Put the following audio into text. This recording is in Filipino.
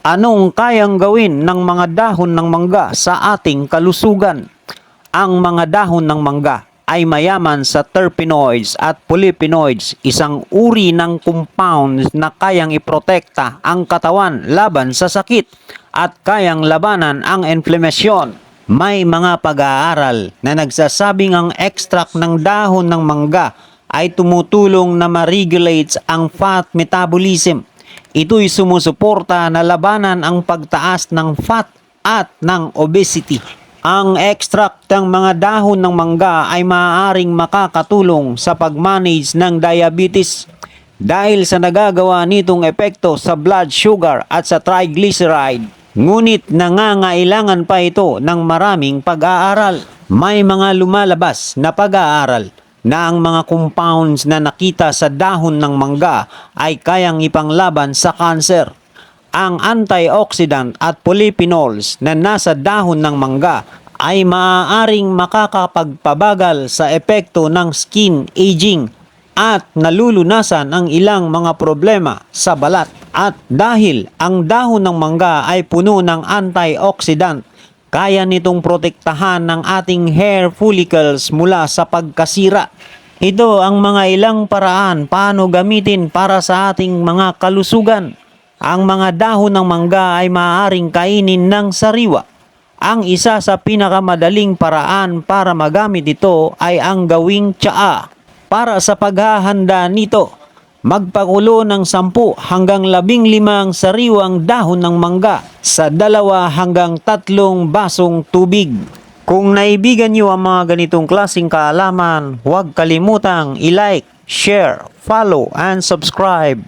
Anong kayang gawin ng mga dahon ng mangga sa ating kalusugan? Ang mga dahon ng mangga ay mayaman sa terpenoids at polyphenoids, isang uri ng compounds na kayang iprotekta ang katawan laban sa sakit at kayang labanan ang inflammation. May mga pag-aaral na nagsasabing ang extract ng dahon ng mangga ay tumutulong na ma-regulates ang fat metabolism. Ito'y sumusuporta na labanan ang pagtaas ng fat at ng obesity. Ang extract ng mga dahon ng mangga ay maaaring makakatulong sa pag-manage ng diabetes dahil sa nagagawa nitong epekto sa blood sugar at sa triglyceride. Ngunit nangangailangan pa ito ng maraming pag-aaral. May mga lumalabas na pag-aaral na ang mga compounds na nakita sa dahon ng mangga ay kayang ipanglaban sa kanser. Ang antioxidant at polyphenols na nasa dahon ng mangga ay maaaring makakapagpabagal sa epekto ng skin aging at nalulunasan ang ilang mga problema sa balat. At dahil ang dahon ng mangga ay puno ng antioxidant, kaya nitong protektahan ng ating hair follicles mula sa pagkasira. Ito ang mga ilang paraan paano gamitin para sa ating mga kalusugan. Ang mga dahon ng mangga ay maaaring kainin ng sariwa. Ang isa sa pinakamadaling paraan para magamit ito ay ang gawing tsaa. Para sa paghahanda nito, magpakulo ng 10 hanggang 15 sariwang dahon ng mangga sa dalawa hanggang tatlong basong tubig. Kung naibigan niyo ang mga ganitong klaseng kaalaman, huwag kalimutang i-like, share, follow, and subscribe.